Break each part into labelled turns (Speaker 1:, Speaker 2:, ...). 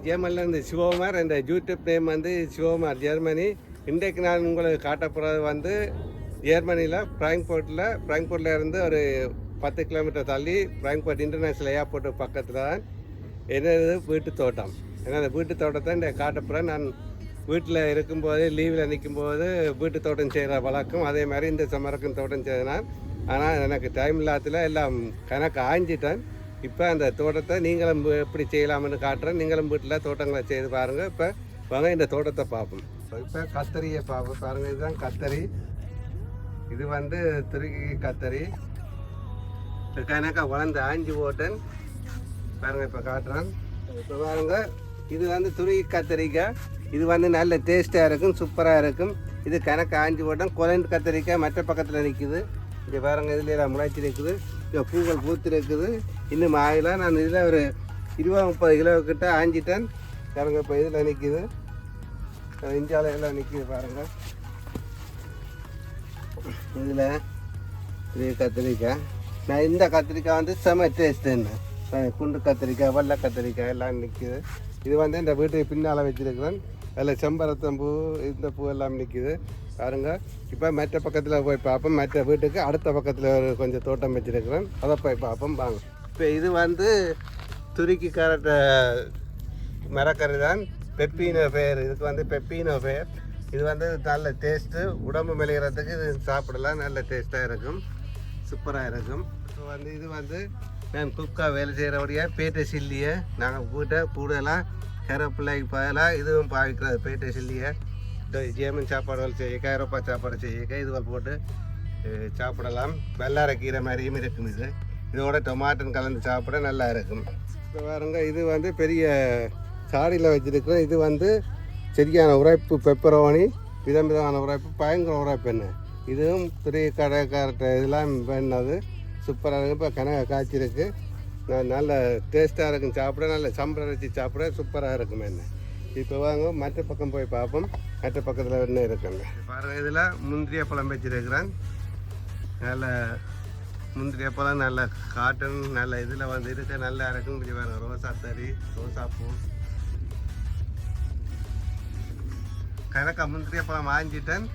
Speaker 1: வணக்கம் நான் சிவகுமார் இந்த யூடியூப் நேம் வந்து சிவகுமார் ஜெர்மனி. இன்றைக்கு நான் உங்களுக்கு காட்டப்போகிறது வந்து ஜெர்மனியில் ஃப்ராங்க்ஃபோர்ட்டில் ஃப்ராங்க்ஃபோர்ட்டில் இருந்து ஒரு பத்து கிலோமீட்டர் தள்ளி ஃப்ராங்க்ஃபோர்ட் இன்டர்நேஷ்னல் ஏர்போர்ட்டு பக்கத்தில் தான் என்னது வீட்டு தோட்டம். ஏன்னா அந்த வீட்டு தோட்டத்தை இந்த காட்டப்புறம் நான் வீட்டில் இருக்கும்போது லீவில் நிற்கும்போது வீட்டு தோட்டம் செய்கிற வழக்கம். அதே மாதிரி இந்த சமரக்கம் தோட்டம் செய்தேன் ஆனால் எனக்கு டைம் இல்லாததில் எல்லாம் கணக்கு ஆஞ்சிட்டேன் இப்போ அந்த தோட்டத்தை நீங்களும் எப்படி செய்யலாம்னு காட்டுறேன். நீங்களும் வீட்டில் தோட்டங்களை செய்து பாருங்கள் இப்போ வாங்க இந்த தோட்டத்தை பார்ப்போம். இப்போ கத்தரியை பார்ப்போம். பாருங்கள் இதுதான் கத்தரி. இது வந்து துருக்கி கத்தரி. இப்போ வளர்ந்து ஆஞ்சி போட்டேன் பாருங்கள் இப்போ காட்டுறேன். இப்போ பாருங்கள் இது வந்து துருக்கி கத்தரிக்காய் இது வந்து நல்ல டேஸ்ட்டாக இருக்கும் சூப்பராக இருக்கும். இது கணக்கு ஆஞ்சி போட்டேன் குழந்தை கத்தரிக்காய் மற்ற பக்கத்தில் நிற்குது இங்கே பாருங்க இதில் முளைச்சி இருக்குது இங்கே பூக்கள் பூத்து இருக்குது இன்னும் ஆகல நான் இதில் ஒரு இருபது முப்பது கிலோ கிட்ட ஆஞ்சிட்டேன் பாருங்க இப்போ இதில் நிற்குது இந்தியாவில் எல்லாம் நிற்குது பாருங்கள் இதில் இது கத்திரிக்காய். நான் இந்த கத்திரிக்காய் வந்து செம டேஸ்ட்டுன்னு குண்டு கத்திரிக்காய் வெள்ளை கத்திரிக்காய் எல்லாம் நிற்குது இது வந்து இந்த வீட்டுக்கு பின்னால் வச்சுருக்கிறேன். அதில் செம்பரத்தம்பூ இந்த பூ எல்லாம் நிற்குது பாருங்க. இப்போ மற்ற பக்கத்தில் போய் பார்ப்போம். மற்ற வீட்டுக்கு அடுத்த பக்கத்தில் ஒரு கொஞ்சம் தோட்டம் வச்சுருக்கிறேன். அதை போய் பார்ப்போம். வாங்க. இப்போ இது வந்து துருக்கி கரட்ட மரக்கறி தான் பெப்பினோ பேர் இதுக்கு வந்து பெப்பினோ பேர் இது வந்து நல்ல டேஸ்ட்டு உடம்பு மெளிகிறதுக்கு இது சாப்பிடலாம். நல்ல டேஸ்ட்டாக இருக்கும். சூப்பராக இருக்கும். இப்போ வந்து இது வந்து நான் குக்காக வேலை செய்கிறபடியா பேட்டை சில்லியை நாங்கள் கூட்ட கூடலாம். கருவேப்பிள்ளைக்கு பதிலாக இதுவும் பாவிக்கிறது. பேட்டை சில்லியை. ஜேமன் சாப்பாடுகள் செய்ய ஐரோப்பா சாப்பாடு செய்ய இதுகள் போட்டு சாப்பிடலாம். வெள்ளார கீரை மாதிரியும் இருக்கும் இது. இதோட டொமாட்டோன்னு கலந்து சாப்பிட நல்லா இருக்கும். இப்போ பாருங்க இது வந்து பெரிய சாடியில் வச்சிருக்கிறோம் இது வந்து சரியான உரைப்பு பெப்பரோனி விதம் விதமான உரைப்பு பயங்கர உரைப்பு என்ன? இதுவும் பெரிய கடைக்காரர்கிட்ட இதெல்லாம் பண்ணது சூப்பராக இருக்கும் இப்போ கனகா காய்ச்சிருக்கு. நல்ல டேஸ்ட்டாக இருக்கும். சாப்பிட நல்ல சம்பளம் வச்சு சாப்பிட சூப்பராக இருக்கும் என்ன? இப்போ வாங்க மற்ற பக்கம் போய் பார்ப்போம். மற்ற பக்கத்தில் என்ன இருக்குங்க பாருங்க இதில் முந்திரிய பழம் வச்சிருக்கிறேன். நல்ல முந்திரிய பழம் நல்ல காட்டன் நல்ல இதில் வந்து இருக்க நல்லா இருக்கும் இப்படி பாருங்க ரோசா தறி ரோசா பூ. கணக்கா முந்திரிய பழம் வாங்கிட்டேன்.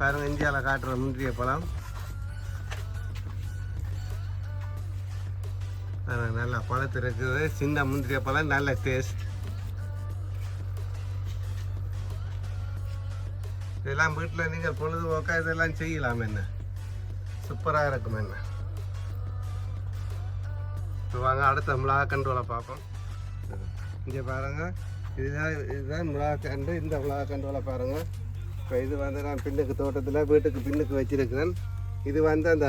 Speaker 1: பாருங்க இந்தியாவில் காட்டுற முந்திரிய பழம் பாருங்க, நல்லா பழத்து இருக்குது. சின்ன முந்திரிய பழம் நல்ல டேஸ்ட் இதெல்லாம் வீட்டில் நீங்கள் பொழுதுபோக்கா இதெல்லாம் செய்யலாம் என்ன? சூப்பராக இருக்கும் என்ன? வாங்க அடுத்த மிளகா கண்டோலை பார்ப்போம். இங்கே பாருங்கள் இதுதான் இதுதான் மிளகா கண்டு இந்த மிளகா கண்டோலை பாருங்கள் இப்போ இது வந்து நான் பின்னுக்கு தோட்டத்தில் வீட்டுக்கு பின்னுக்கு வச்சுருக்கிறேன். இது வந்து அந்த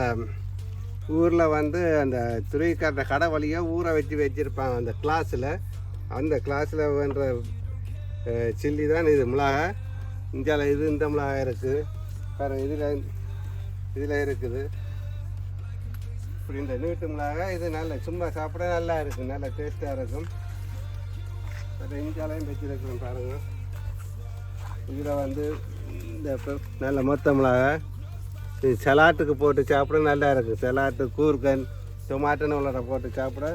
Speaker 1: ஊரில் வந்து அந்த துறைக்கார கடை வழியாக ஊரை வச்சு வச்சுருப்பாங்க அந்த கிளாஸில். அந்த கிளாஸில் வேண்ட சில்லி தான் இது மிளகா. இந்தியாவில் இது இந்த மிளகா இருக்குது வேறு இதில் இதில் இருக்குது. இப்படி இந்த நீட்டு மிளகா இது நல்ல சும்மா சாப்பிட நல்லா இருக்கும் நல்ல டேஸ்ட்டாக இருக்கும். அதை இஞ்சாலையும் வச்சுருக்கோம் பாருங்கள் இதில் வந்து இந்த நல்ல மொத்த இது சலாட்டுக்கு போட்டு சாப்பிட நல்லா இருக்கும் சலாட்டு கூர்க்கன் டொமாட்டோ உள்ளட போட்டு சாப்பிட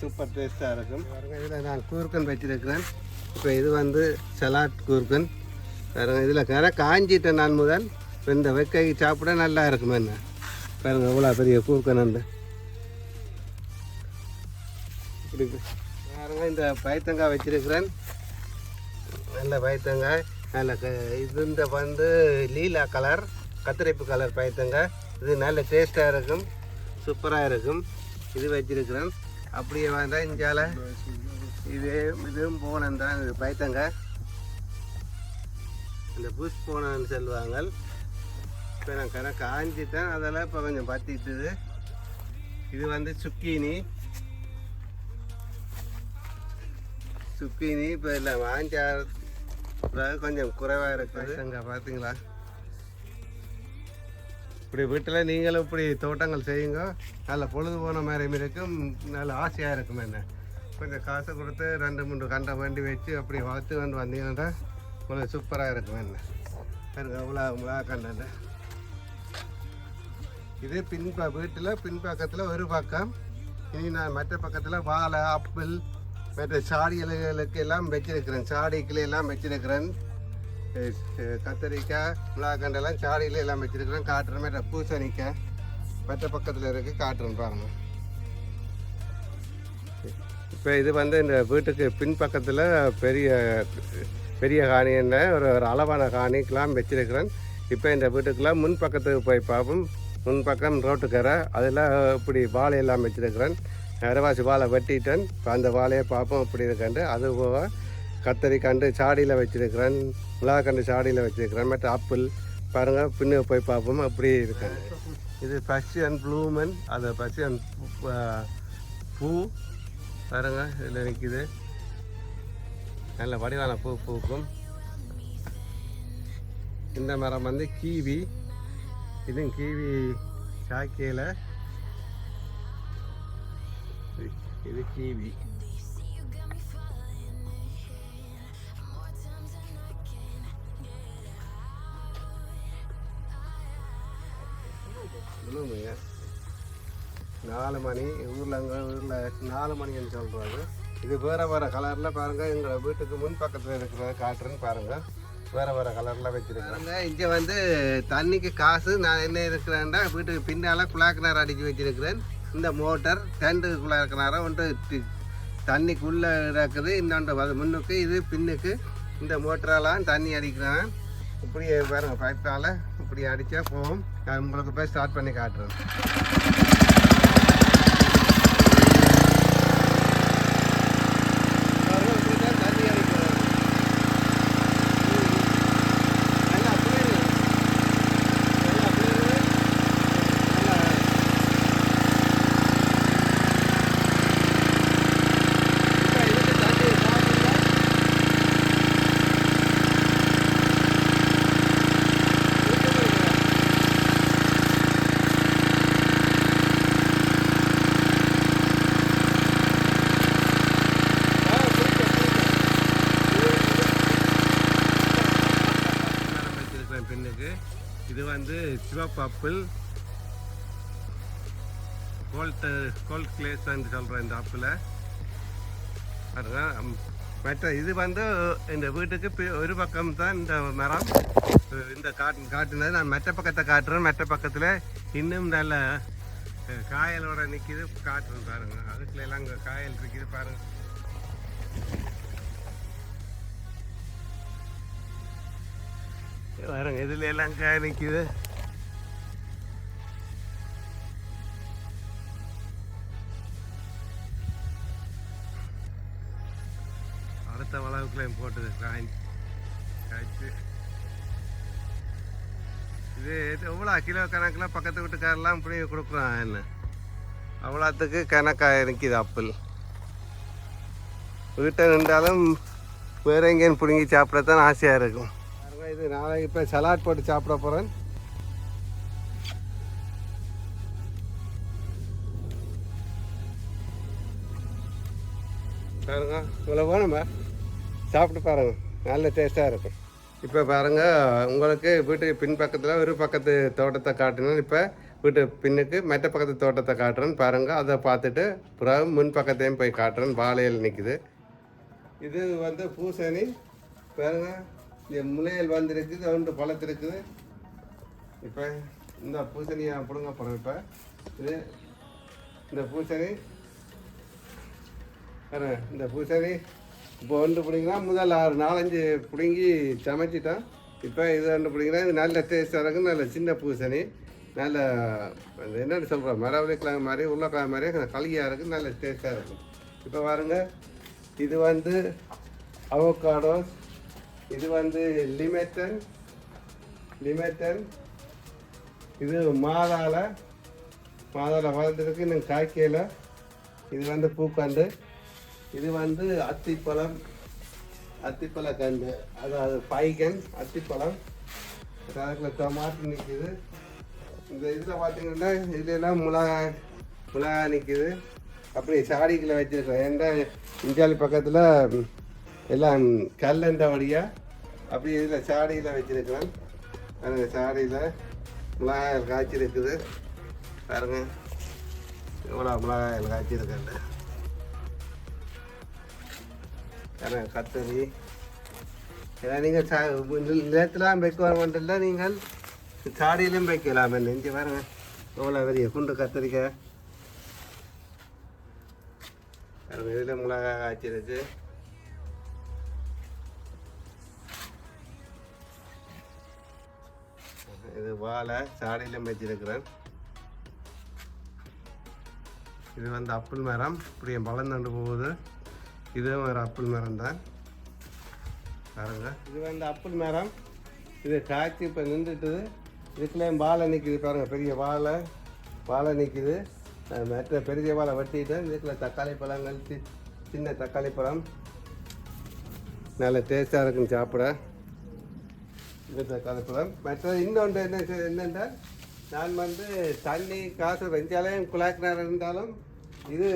Speaker 1: சூப்பர் டேஸ்ட்டாக இருக்கும். இதில் நான் கூர்க்கன் வச்சுருக்கிறேன். இப்போ இது வந்து சலாட் கூர்க்கன் பாருங்கள் இதில் கரை காஞ்சிட்டேன் நான் முதல். இப்போ இந்த வெக்கைக்கு சாப்பிட நல்லா இருக்குமே என்ன? பாருங்க எவ்வளோ பெரிய கூர்க்கன் உண்டு இப்படி பாருங்க இந்த பயத்தங்காய் வச்சிருக்கிறேன். நல்ல பயத்தங்காய். நல்ல க இது இந்த வந்து லீலா கலர் கத்திரிப்பு கலர் பயத்தங்காய். இது நல்ல டேஸ்ட்டாக இருக்கும். சூப்பராக இருக்கும். இது வச்சிருக்கிறேன். அப்படியே வந்தால் இஞ்சால இது இதுவும் போனந்தான் இது பயத்தங்காய். இந்த புஷ் போனான்னு சொல்லுவாங்க. இப்போ நான் கணக்கு ஆஞ்சிட்டேன் அதெல்லாம் இப்போ கொஞ்சம் பற்றிட்டுது இது வந்து சுக்கீனி. சுக்கீனி இப்போ இல்லை பிறகு கொஞ்சம் குறைவாக இருக்குது. அங்கே பார்த்தீங்களா இப்படி வீட்டில் நீங்களும் இப்படி தோட்டங்கள் செய்யுங்க. நல்ல பொழுது போன மாதிரி இருக்கும். நல்ல ஆசையாக இருக்கும் என்ன? கொஞ்சம் காசு கொடுத்து ரெண்டு மூணு கண்டை வண்டி வச்சு அப்படி வளர்த்து கொண்டு வந்தீங்கன்னா உங்களுக்கு சூப்பராக இருக்கும் என்ன? பாருங்க அவ்வளோ அவ்வளோ கண்டை இது பின்ப வீட்டில் பின்பக்கத்தில் ஒரு பக்கம். இனி நான் மற்ற பக்கத்தில் வாழை ஆப்பிள் மற்ற சாடிகளுக்கு எல்லாம் வச்சிருக்கிறேன். சாடிக்குள்ள எல்லாம் வச்சிருக்கிறேன். கத்தரிக்காய் மிளகாக்கண்டெல்லாம் சாடியில் எல்லாம் வச்சிருக்கிறேன். காட்டுறேன் மற்ற பூசணிக்காய். மற்ற பக்கத்தில் இருக்குது காட்டுறேன் பாருங்கள் இப்போ இது வந்து இந்த வீட்டுக்கு பின்பக்கத்தில் பெரிய பெரிய காணி என்ன? ஒரு ஒரு அளவான காணிக்கெல்லாம் வச்சிருக்கிறேன். இப்போ இந்த வீட்டுக்கெல்லாம் முன் பக்கத்துக்கு போய் பார்ப்போம். முன் பக்கம் ரோட்டுக்கரை அதில் இப்படி வாழை எல்லாம் வச்சிருக்கிறேன். அரைவாசி வாழை வெட்டிட்டேன். இப்போ அந்த வாழையை பார்ப்போம் அப்படி இருக்கண்டு அது போக கத்தரிக்கண்டு சாடியில் வச்சிருக்கிறேன். மிளகாக்கண்டு சாடியில் வச்சுருக்கிறேன். மற்ற ஆப்பிள் பாருங்கள் பின்ன போய் பார்ப்போம் அப்படி இருக்கேன் இது பசியன் ப்ளூமன். அது பசியன் பூ. பாருங்க இதில் நிற்கிது. நல்ல வடிவான பூ பூக்கும். இந்த மரம் வந்து கீவி. இது கீவி சாக்கியில். இது கீவி. நாலு மணி ஊரில் அங்கே ஊரில் நாலு மணின்னு சொல்கிறாங்க இது வேறு வேறு கலரில் பாருங்கள் எங்கள் வீட்டுக்கு முன் பக்கத்தில் இருக்கிறத காட்டுறேன்னு பாருங்கள் வேறு வேறு கலரில் வச்சுருக்காங்க இங்கே வந்து தண்ணிக்கு காசு நான் என்ன இருக்கிறேன்டா வீட்டுக்கு பின்னால் குழாக்கினார் அடித்து வச்சிருக்கிறேன். இந்த மோட்டர் டெண்டு கிணறு ஒன்று தண்ணிக்குள்ளே இருக்குது இன்னொன்று அது முன்னுக்கு இது பின்னுக்கு. இந்த மோட்டரெல்லாம் தண்ணி அடிக்கிறேன். இப்படி பாருங்க பைப்பால் இப்படி அடித்தா போகும். நான் உங்களுக்கு போய் ஸ்டார்ட் பண்ணி காட்டுறேன் பாருங்க, இப்படிதான் தண்ணி அடிக்கிறது. நல்லா குளிருது. நல்லா குளிருது. நல்லா இப்ப இதுக்கு தண்ணி பாத்தீங்களா? மரம் வச்சிருக்கிறேன் பெண்ணுக்கு இது வந்து சிவப்பு ஆப்பிள் கோல்ட் கோல்ட் கிளேஸ்ன்னு சொல்கிறேன் இந்த ஆப்பிளை. அதுதான் மற்ற இது வந்து இந்த வீட்டுக்கு பி- ஒரு பக்கம் தான் இந்த மரம். இந்த காட்டு காட்டுனது நான் மற்ற பக்கத்தை காட்டுறேன். மற்ற பக்கத்தில் இன்னும் நல்ல காயலோட நிற்கிது காட்டுறேன் பாருங்க. அதுக்குள்ள எல்லாம் காயல் இருக்குது பாருங்கள் பாருங்க இதுல எல்லாம் காய் நிற்கிது அடுத்த வளவுக்குள்ளேயும் போட்டது காய் காய்ச்சி இது இது எவ்வளோ கிலோ கணக்கில் பக்கத்து வீட்டுக்காரெல்லாம் இப்படி கொடுக்குறான் என்ன அவ்வளோத்துக்கு கணக்காக நிற்கிது ஆப்பிள் வீட்டை நின்றாலும் வேற எங்கேயும் பிடுங்கி சாப்பிடத்தான் ஆசையாக இருக்கும் இது நான் இப்போ சலாட் போட்டு சாப்பிட போகிறேன் பாருங்க இவ்வளோ வேணுமா சாப்பிட்டு பாருங்க நல்ல டேஸ்ட்டாக இருக்கும். இப்போ பாருங்கள் உங்களுக்கு வீட்டுக்கு பின்பக்கத்தில் ஒரு பக்கத்து தோட்டத்தை காட்டினேன். இப்போ வீட்டு பின்னுக்கு மற்ற பக்கத்து தோட்டத்தை காட்டுறேன். பாருங்கள் அதை பார்த்துட்டு பிறகு முன் பக்கத்தையும் போய் காட்டுறேன். வாழையில் நிற்குது இது வந்து பூசணி. பாருங்கள் இந்த முளையல் வந்திருக்குது ஒன்று பழத்திருக்குது. இப்போ இந்த பூசணியை பிடுங்க போகிறோம் இப்போ. இது இந்த பூசணி. இந்த பூசணி இப்போ ஒன்று பிடிங்கினா முதல் ஆறு நாலஞ்சு பிடுங்கி சமைச்சிட்டோம். இப்போ இது ஒன்று பிடிங்கினா இது நல்ல டேஸ்ட்டாக இருக்கும் நல்ல சின்ன பூசணி. நல்ல என்னென்னு என்னன்னு சொல்கிறோம் மரவள்ளிக்கிழங்கு மாதிரி உருளைக்கிழங்கு மாதிரி கலியாக இருக்கும் நல்ல டேஸ்ட்டாக இருக்கும். இப்போ பாருங்க இது வந்து அவோக்காடோ இது வந்து லிமெத்தன் லிமெத்தன். இது மாதாள மாதாள வளர்ந்துருக்கு இன்னும் காய்க்கையில் இது வந்து பூக்கண்டு. இது வந்து அத்திப்பழம் அத்திப்பழ கண்டு. அதாவது பைகன் அத்திப்பழம். அதுக்குள்ள டொமாட்டோ நிற்கிது இந்த இதில் பார்த்தீங்கன்னா இதுல எல்லாம் மிளகாய் மிளகாய் நிற்கிது அப்படி சாடிக்குள்ள வச்சுருக்கோம் ஏன்டா இந்தியாவில் பக்கத்தில் எல்லாம் கல்லண்ட வழியாக அப்படி இதில் சாடியில் வச்சுருக்கிறேன். பாருங்க சாடியில் மிளகாய் காய்ச்சிருக்குது. பாருங்க எவ்வளோ மிளகாய் காய்ச்சிருக்கேன் பாருங்க கத்தரி. ஏன்னா நீங்கள் சா நிலத்திலாம் வைக்க இல்லை நீங்கள் சாடியிலும் வைக்கலாம். நெஞ்சு பாருங்க எவ்வளோ பெரிய குண்டு கத்திரிக்காய் இதில் மிளகாய் காய்ச்சிருக்கு இது வாழை சாடியிலும் மேய்ச்சிருக்கிறேன். இது வந்து அப்பிள் மரம். இப்படியே வளர்ந்துட்டு போகுது. இதுவும் ஒரு அப்பிள் மரம் தான். பாருங்க. இது வந்து அப்பிள் மரம். இது காய்ச்சி இப்போ நின்றுட்டுது இதுக்குள்ளேயும் வாழை நிற்கிது பாருங்கள் பெரிய வாழை. வாழை நிற்கிது மற்ற பெரிய வாழை வெட்டிட்டேன் இதுக்குள்ள தக்காளி பழங்கள் சி- சின்ன தக்காளி பழம். நல்ல டேஸ்ட்டாக இருக்குன்னு சாப்பிட. இது தக்காளி மற்றது இன்னொன்று என்ன என்னென்றால் நான் வந்து தண்ணி காசு வெஞ்சாலையும் குழாக்கினார் இருந்தாலும் இது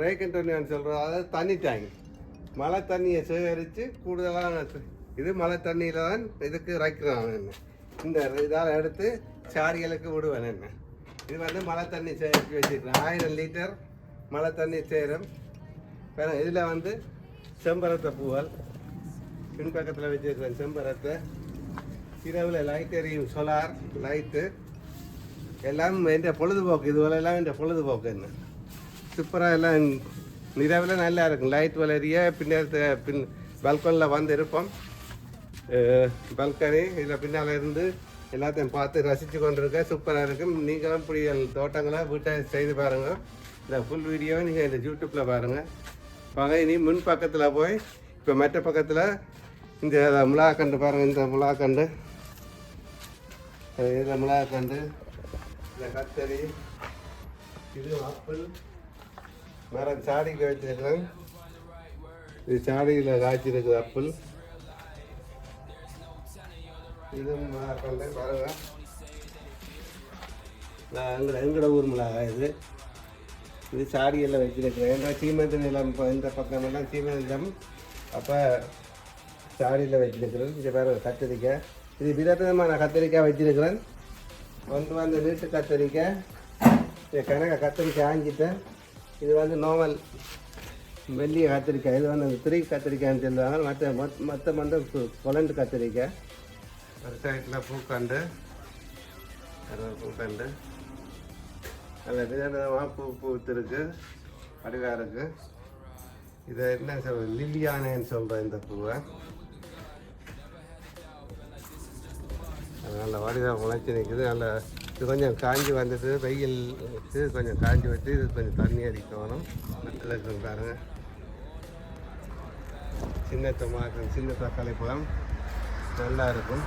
Speaker 1: ரேக்கன் தண்ணின்னு சொல்கிறோம் அதாவது தண்ணி டேங்க் மழை தண்ணியை சேகரித்து கூடுதலாக இது மழை தண்ணியில் தான் இதுக்கு இறைக்கிறான் என்ன. இந்த இதால் எடுத்து சாரிகளுக்கு விடுவேன் என்ன. இது வந்து மழை தண்ணி சேகரித்து வச்சுருக்கேன். ஆயிரம் லிட்டர் மழை தண்ணி சேரும். இதில் வந்து செம்பரத்தை பூவல் பின்பக்கத்தில் வச்சுருக்கிறேன் செம்பரத்தை. இரவில் லைட் எரியும் சோலார் லைட்டு எல்லாம் என்ற பொழுதுபோக்கு இதுவரை எல்லாம் என்ற பொழுதுபோக்கு என்ன? சூப்பராக எல்லாம் நிலவில் நல்லா இருக்கும். லைட் வளரிய பின்னர் பின் பல்கனில் வந்து இருப்போம். பல்கனி இதில் பின்னால் இருந்து எல்லாத்தையும் பார்த்து ரசித்து கொண்டிருக்க சூப்பராக இருக்கும். நீங்களும் இப்படி தோட்டங்களை வீட்டை செய்து பாருங்கள் இந்த ஃபுல் வீடியோவை நீங்கள் இந்த யூடியூப்பில் பாருங்கள் வாங்க இனி முன் பக்கத்தில் போய் இப்போ மற்ற பக்கத்தில் இந்த முலாக்கண்டு பாருங்கள் இந்த முலாக்கண்டு. இந்த மிளகாக்கண்டு இந்த கத்தரி இது ஆப்பிள் மரம் சாடிக்கு வச்சிருக்கிறேன் இது சாடியில் காய்ச்சிருக்குது ஆப்பிள் இது மிளகாக்கண்டு மரம் நான் எங்கட எங்கட ஊர் மிளகாய் இது இது சாடியில் வச்சிருக்கிறேன் ஏன்னா சீமெண்ட் நிலம் இப்போ இந்த பக்கமெல்லாம் சீமெண்ட் நிலம் அப்போ சாடியில் வச்சிருக்கிறேன் இங்கே பாருங்க கத்திரிக்காய் இது விதவிதமான கத்திரிக்காய் வச்சிருக்கிறேன் ஒன்று வந்து வீட்டு கத்திரிக்காய் இது கணக்க கத்திரிக்காய் ஆஞ்சிட்டேன். இது வந்து நோவல் வெள்ளிய கத்திரிக்காய் இது வந்து திரி கத்திரிக்காய்னு சொல்லுவாங்க. மற்ற மொத்த மொத்தம் வந்து கொலண்டு கத்திரிக்காய். ஒரு பூக்கண்டு அது ஒரு பூக்கண்டு நல்ல விதவிதமாக பூ பூத்திருக்கு வடிவாக இருக்குது இதை என்ன சொல் லில்லியானேன்னு சொல்கிறேன் இந்த பூவை. நல்ல வடிவாக முளைச்சி நிற்குது நல்ல இது கொஞ்சம் காஞ்சி வந்துட்டு வெயில் வச்சு கொஞ்சம் காஞ்சி வச்சு இது கொஞ்சம் தண்ணி அடிக்கணும். இதுக்கு பாருங்க. சின்ன டொமாட்டோ சின்ன தக்காளி பழம் நல்லா இருக்கும்.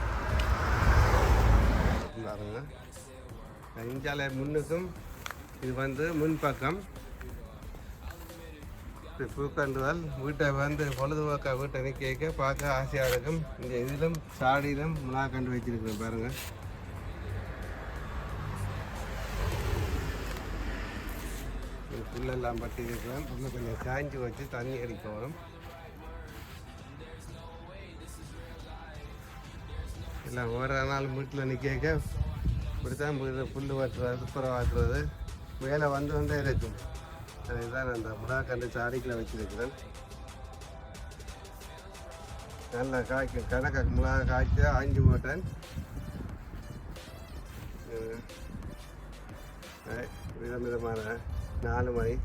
Speaker 1: பாருங்க. இஞ்சால முன்னுக்கும் இது வந்து முன்பக்கம். இப்படி பூக்கண்டுதால் வீட்டை வந்து பொழுதுபோக்க வீட்டை நிற்க பார்க்க ஆசையாக இருக்கும். இந்த இதிலும் சாடியிலும் முலாக்கண்டு வச்சிருக்கிறேன் பாருங்கள் புல்லெல்லாம் பட்டி இருக்கிறேன் புல்லு கொஞ்சம் காய்ஞ்சி வச்சு தண்ணி அடிக்கணும் எல்லாம் ஒரு நாள் வீட்டில் நிற்க இப்படித்தான் புல்லு புல் வாட்டுறது துப்புரம் வாட்டுறது. வேலை வந்து வந்தே இருக்கும். இதுதான் அந்த முலாக்கண்டு சாடிக்கில் வச்சிருக்கிறேன். நல்லா காய்க்கும் கணக்க மிளகா காய்ச்சி ஆஞ்சி போட்டேன். விதம் விதமான நாலு மணி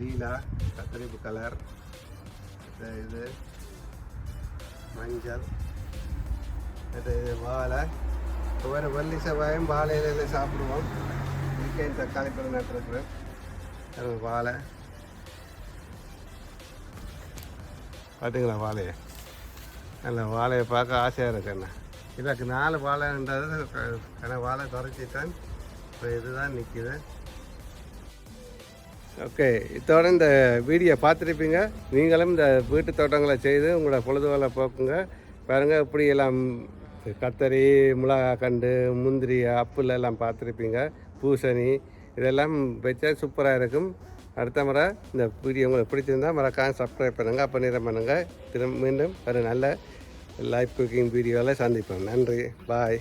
Speaker 1: லீலா கத்தரிப்பு கலர் இது மஞ்சள் இது வாழை. ஒவ்வொரு வள்ளி செவ்வாயும் வாழையில சாப்பிடுவோம். வீக்கெண்ட் தக்காளி பழம் நட்டுருக்குறேன். அது வாழை. பார்த்தீங்களா வாழையை. நல்ல வாழையை பார்க்க ஆசையாக இருக்கு அண்ணா இதுக்கு நாலு வாழைன்றது ஏன்னா வாழை குறைச்சிட்டேன் இப்போ இதுதான் நிற்கிது ஓகே இதோட இந்த வீடியோ பார்த்துருப்பீங்க. நீங்களும் இந்த வீட்டு தோட்டங்களை செய்து உங்களோட பொழுதுகளை போக்குங்க. பாருங்கள் இப்படி எல்லாம் கத்தரி மிளகாக்கண்டு முந்திரி அப்புல் எல்லாம் பார்த்துருப்பீங்க. பூசணி இதெல்லாம் வச்சா சூப்பராக இருக்கும். அடுத்த முறை இந்த வீடியோ உங்களுக்கு பிடிச்சிருந்தா மறக்காம சப்ஸ்கிரைப் பண்ணுங்கள் அப்போ பண்ணுங்கள் திரும்ப மீண்டும் ஒரு நல்ல லைஃப் குக்கிங் வீடியோவில் சந்திப்போம். நன்றி. பாய்